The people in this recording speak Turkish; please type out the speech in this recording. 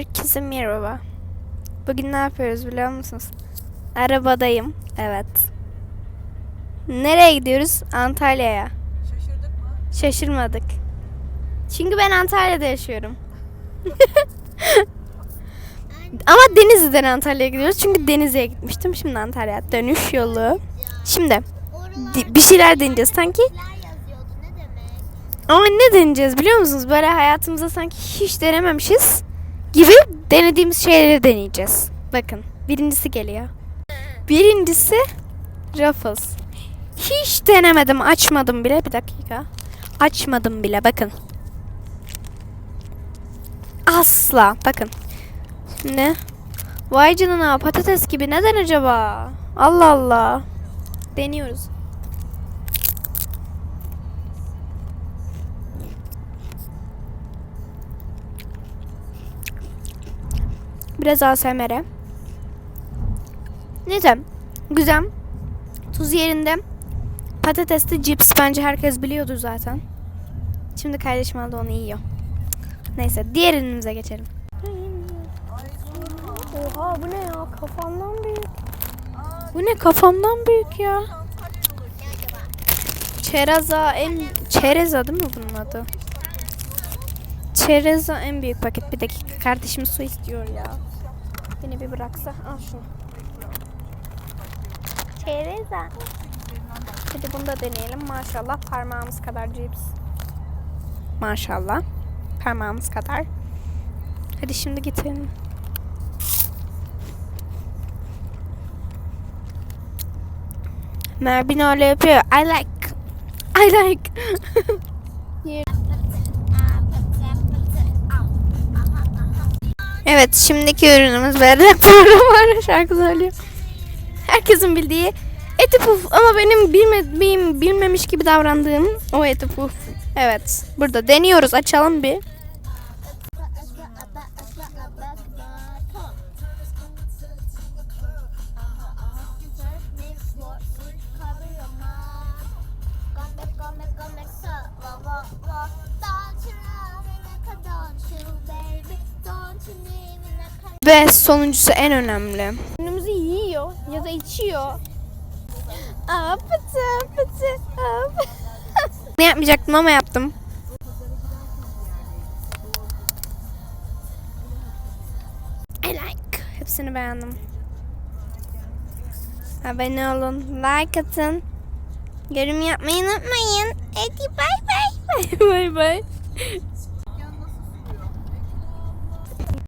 Herkese merhaba. Bugün ne yapıyoruz biliyor musunuz? Arabadayım. Evet. Nereye gidiyoruz? Antalya'ya. Şaşırdık mı? Şaşırmadık. Çünkü ben Antalya'da yaşıyorum. Ama Denizli'den Antalya'ya gidiyoruz. Çünkü Denizli'ye gitmiştim. Şimdi Antalya. Dönüş yolu. Şimdi di- bir şeyler deneyeceğiz sanki. Ama ne deneyeceğiz biliyor musunuz? Böyle hayatımızda sanki hiç denememişiz gibi denediğimiz şeyleri deneyeceğiz. Bakın birincisi geliyor. Birincisi Ruffles. Hiç denemedim, açmadım bile. Bir dakika. Açmadım bile bakın. Asla. Bakın. Ne? Vay canına patates gibi neden acaba? Allah Allah. Deniyoruz. Biraz ASMR. Neyse. Güzel. Tuz yerinde. Patatesli cips bence herkes biliyordur zaten. Şimdi kardeşim aldı onu yiyor. Neyse diğer ürünümüze geçelim. Oha bu ne ya kafamdan büyük. Bu ne kafamdan büyük ya. Çereza en çereza değil mi bunun adı? Çereza en büyük paket. Bir dakika kardeşim su istiyor ya. Beni bir bıraksa. Al şunu. Çereza. Hadi bunu da deneyelim. Maşallah parmağımız kadar cips. Maşallah. Parmağımız kadar. Hadi şimdi getirelim. Mervin öyle yapıyor. I like. I like. Evet şimdiki ürünümüz Berrak var şarkı söylüyor. Herkesin bildiği eti puf ama benim bilmediğim, bilmemiş gibi davrandığım o eti puf. Evet burada deniyoruz açalım bir. Ve sonuncusu en önemli. Ürünümüzü yiyor ya da içiyor. Aa pıtı pıtı. ne yapmayacaktım ama yaptım. I like. Hepsini beğendim. Abone olun. Like atın. Yorum yapmayı unutmayın. Hadi bay bay. Bay bay.